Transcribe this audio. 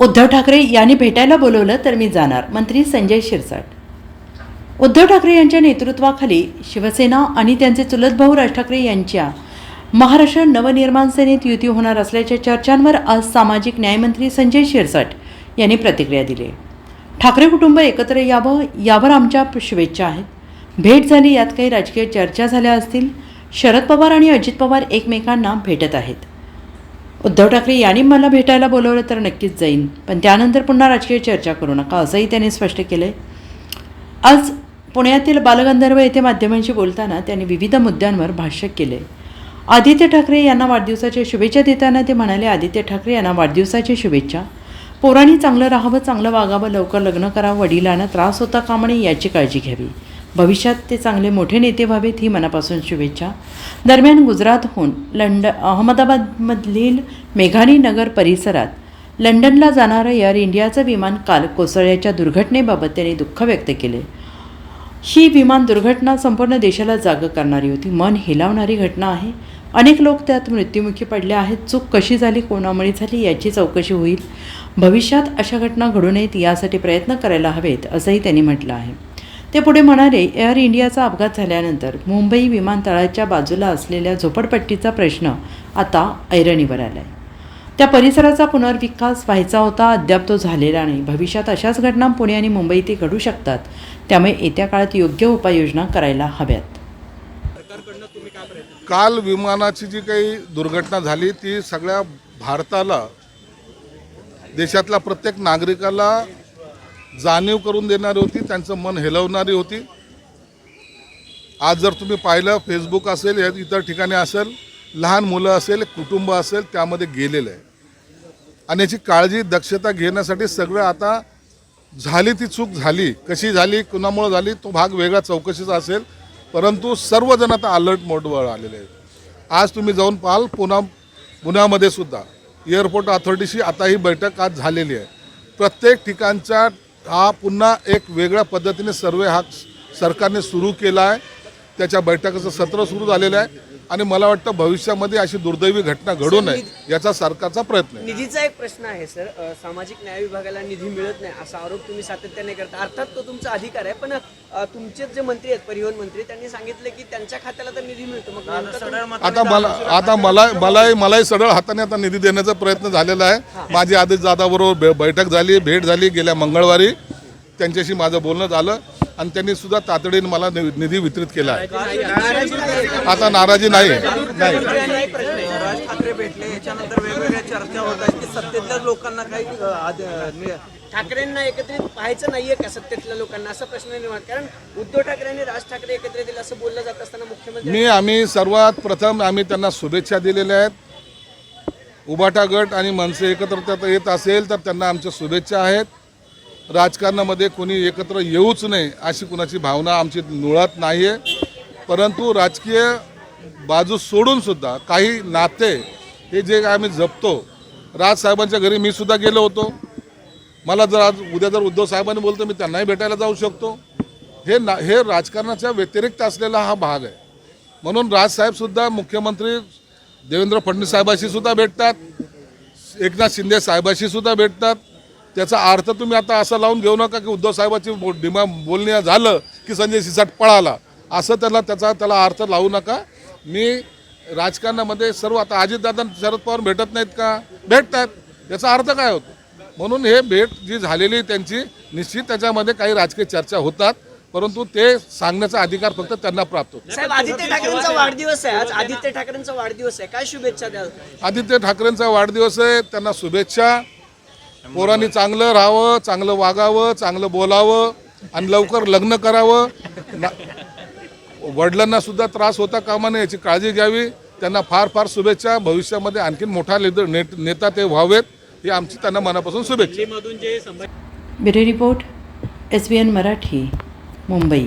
उद्धव ठाकरे यांनी भेटायला बोलवलं तर मी जाणार. मंत्री संजय शिरसाट. उद्धव ठाकरे यांच्या नेतृत्वाखाली शिवसेना आणि त्यांचे चुलत भाऊ राज ठाकरे यांच्या महाराष्ट्र नवनिर्माण सेनेत युती होणार असल्याच्या चर्चांवर आज सामाजिक न्यायमंत्री संजय शिरसाट यांनी प्रतिक्रिया दिली. ठाकरे कुटुंब एकत्र यावं यावर आमच्या शुभेच्छा आहेत. भेट झाली यात काही राजकीय चर्चा झाल्या असतील. शरद पवार आणि अजित पवार एकमेकांना भेटत आहेत. उद्धव ठाकरे यांनी मला भेटायला बोलवलं तर नक्कीच जाईन. पण त्यानंतर पुन्हा राजकीय चर्चा करू नका असंही त्यांनी स्पष्ट केलं आज पुण्यातील बालगंधर्व येथे माध्यमांशी बोलताना त्यांनी विविध मुद्द्यांवर भाष्य केले आदित्य ठाकरे यांना वाढदिवसाच्या शुभेच्छा देताना ते म्हणाले आदित्य ठाकरे यांना वाढदिवसाच्या शुभेच्छा. पोरांनी चांगलं राहावं चांगलं वागावं लवकर लग्न करावं वडिलांना त्रास होता कामणे याची काळजी घ्यावी. भविष्यात ते चांगले मोठे नेते व्हावेत ही मनापासून शुभेच्छा. दरम्यान गुजरातहून लंड अहमदाबादमधील मेघानी नगर परिसरात लंडनला जाणारं एअर इंडियाचं विमान काल कोसळल्याच्या दुर्घटनेबाबत त्यांनी दुःख व्यक्त केले. ही विमान दुर्घटना संपूर्ण देशाला जागं करणारी होती. मन हिलावणारी घटना आहे. अनेक लोक त्यात मृत्युमुखी पडले आहेत. चूक कशी झाली कोणामुळे झाली याची चौकशी होईल. भविष्यात अशा घटना घडू नयेत यासाठी प्रयत्न करायला हवेत असंही त्यांनी म्हटलं आहे. ते पुढे म्हणाले एअर इंडियाचा अपघात झाल्यानंतर मुंबई विमानतळाच्या बाजूला असलेल्या झोपडपट्टीचा प्रश्न आता ऐरणीवर आला आहे त्या परिसराचा पुनर्विकास व्हायचा होता अद्याप तो झालेला नाही. भविष्यात अशाच घटना पुणे आणि मुंबईतही घडू शकतात. त्यामुळे येत्या काळात योग्य उपाययोजना करायला हव्यात. काल विमानाची जी काही दुर्घटना झाली ती सगळ्या भारताला देशातल्या प्रत्येक नागरिकाला जाणीव करून देणारी होती त्यांचं मन हेलवणारी होती. आज जर तुम्ही पाहिलं फेसबुक असेल या इतर ठिकाणी असेल लहान मुलं असेल कुटुंब असेल त्यामध्ये गेलेलं आहे. आणि याची काळजी दक्षता घेण्यासाठी सगळं आता झाली ती चूक झाली. कशी झाली कुणामुळं झाली तो भाग वेगळा चौकशीचा असेल. परंतु सर्वजण आता अलर्ट मोडवर आलेले आहेत. आज तुम्ही जाऊन पाहाल पुन्हा पुण्यामध्ये सुद्धा. एअरपोर्ट अथॉरिटीशी आता ही बैठक आज झालेली आहे. प्रत्येक ठिकाणच्या हा पुन्हा एक वेगळ्या पद्धतीने सर्वे हा सरकारने सुरू केला आहे. त्याच्या बैठकीचं सत्र सुरू झालेलं आहे. आणि मला वाटतं भविष्यामध्ये अशी दुर्दैवी घटना घडू नये याचा सरकारचा प्रयत्न आहे. निधीचा एक प्रश्न आहे सर. अ, सामाजिक न्याय विभागाला निधी मिळत नाही असा आरोप तुम्ही सातत्याने करता. अर्थात तो तुमचा अधिकार आहे पण अ, तुमचे जे मंत्री आहेत परिवहन मंत्री त्यांनी सांगितलं की त्यांच्या खात्याला तर निधी मिळतो. मग नेमकं तुम- आता मला आता मला मलाही मलाही सरळ हाताने आता निधी देण्याचा प्रयत्न झालेला आहे. माझी आदेश जादाबरोबर बे- बैठक झाली भेट झाली. गेल्या मंगळवारी त्यांच्याशी माझं बोलणं झालं. आणि त्यांनी सुद्धा तातडीने मला निधी वितरित केला आहे. आता नाराजी नाही. नाही. राज ठाकरे भेटले याच्यानंतर वेगवेगळ्या चर्चा होत आहेत. की सत्तेतल्या लोकांना काही अ, आद- अ, नि- ठाकरेंना एकत्रित पाहायचं नाहीये का सत्तेतल्या लोकांना? असा प्रश्न निर्माण कारण उद्धव ठाकरे आणि राज ठाकरे एकत्र येतील असं बोललं जात असताना मुख्यमंत्री मी आम्ही सर्वात प्रथम आम्ही त्यांना शुभेच्छा दिलेल्या आहेत. उबाटा गट आणि मनसे एकत्र त्यात येत असेल तर त्यांना आमच्या शुभेच्छा आहेत. राजकारणामध्ये कोणी एकत्र येऊच नये अशी कुणाची भावना आमची मुळात नाही आहे परंतु राजकीय बाजू सोडूनसुद्धा काही नाते हे जे आम्ही जपतो राजसाहेबांच्या घरी मी सुद्धा गेलो होतो. मला जर आज उद्या जर उद्धव साहेबांनी बोलतो मी त्यांनाही भेटायला जाऊ शकतो. हे ना हे राजकारणाच्या व्यतिरिक्त असलेला हा भाग आहे. म्हणून राजसाहेबसुद्धा मुख्यमंत्री देवेंद्र फडणवीस साहेबाशी सुद्धा भेटतात एकनाथ शिंदे साहेबाशी सुद्धा भेटतात. त्याचा अर्थ तुम्ही आता असं लावून घेऊ नका की उद्धव साहेबाची डिमा बोलणे झालं की संजय सिसाट पळाला. असं त्याला त्याचा त्याला अर्थ लावू नका. मी राजकारणामध्ये सर्व आता अजितदादा शरद पवार भेटत नाहीत का? भेटतात. याचा अर्थ काय होतो? म्हणून हे भेट जी झालेली त्यांची निश्चित त्याच्यामध्ये काही राजकीय चर्चा होतात परंतु ते सांगण्याचा अधिकार फक्त त्यांना प्राप्त होतो. साहेब आदित्य ठाकरेंचा वाढदिवस आहे. आज आदित्य ठाकरेंचा वाढदिवस आहे. काय शुभेच्छा द्याल? आदित्य ठाकरेंचा वाढदिवस आहे. त्यांना शुभेच्छा. पोरांनी चांगलं राहावं चांगलं वागावं चांगलं बोलावं आणि लवकर लग्न करावं. वडिलांना सुद्धा त्रास होता कामा नये याची काळजी घ्यावी. त्यांना फार फार शुभेच्छा. भविष्यामध्ये आणखीन मोठा लेद- नेत- नेता ते व्हावेत. ही आमची त्यांना मनापासून शुभेच्छा. Bureau report S B N Marathi Mumbai.